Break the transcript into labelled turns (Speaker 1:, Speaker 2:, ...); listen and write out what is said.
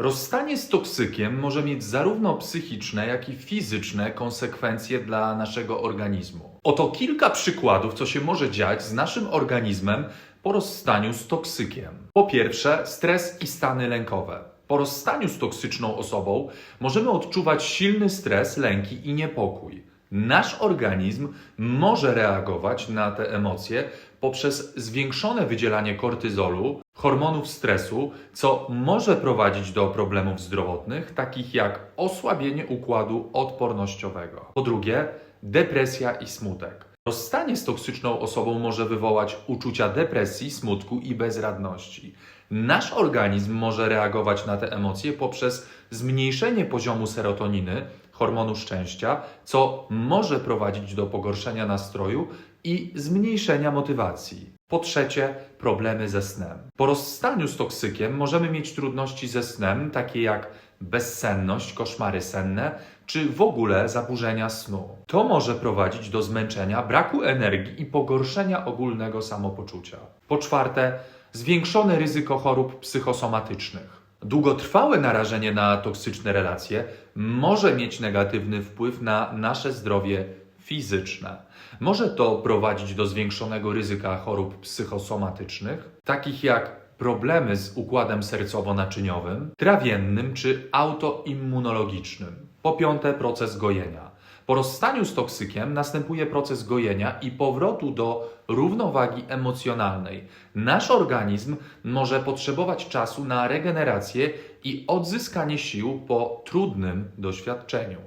Speaker 1: Rozstanie z toksykiem może mieć zarówno psychiczne, jak i fizyczne konsekwencje dla naszego organizmu. Oto kilka przykładów, co się może dziać z naszym organizmem po rozstaniu z toksykiem. Po pierwsze, stres i stany lękowe. Po rozstaniu z toksyczną osobą możemy odczuwać silny stres, lęki i niepokój. Nasz organizm może reagować na te emocje poprzez zwiększone wydzielanie kortyzolu, hormonów stresu, co może prowadzić do problemów zdrowotnych, takich jak osłabienie układu odpornościowego. Po drugie, depresja i smutek. Rozstanie z toksyczną osobą może wywołać uczucia depresji, smutku i bezradności. Nasz organizm może reagować na te emocje poprzez zmniejszenie poziomu serotoniny, hormonu szczęścia, co może prowadzić do pogorszenia nastroju i zmniejszenia motywacji. Po trzecie, problemy ze snem. Po rozstaniu z toksykiem możemy mieć trudności ze snem, takie jak bezsenność, koszmary senne, czy w ogóle zaburzenia snu. To może prowadzić do zmęczenia, braku energii i pogorszenia ogólnego samopoczucia. Po czwarte, zwiększone ryzyko chorób psychosomatycznych. Długotrwałe narażenie na toksyczne relacje może mieć negatywny wpływ na nasze zdrowie fizyczne. Może to prowadzić do zwiększonego ryzyka chorób psychosomatycznych, takich jak problemy z układem sercowo-naczyniowym, trawiennym czy autoimmunologicznym. Po piąte, proces gojenia. Po rozstaniu z toksykiem następuje proces gojenia i powrotu do równowagi emocjonalnej. Nasz organizm może potrzebować czasu na regenerację i odzyskanie sił po trudnym doświadczeniu.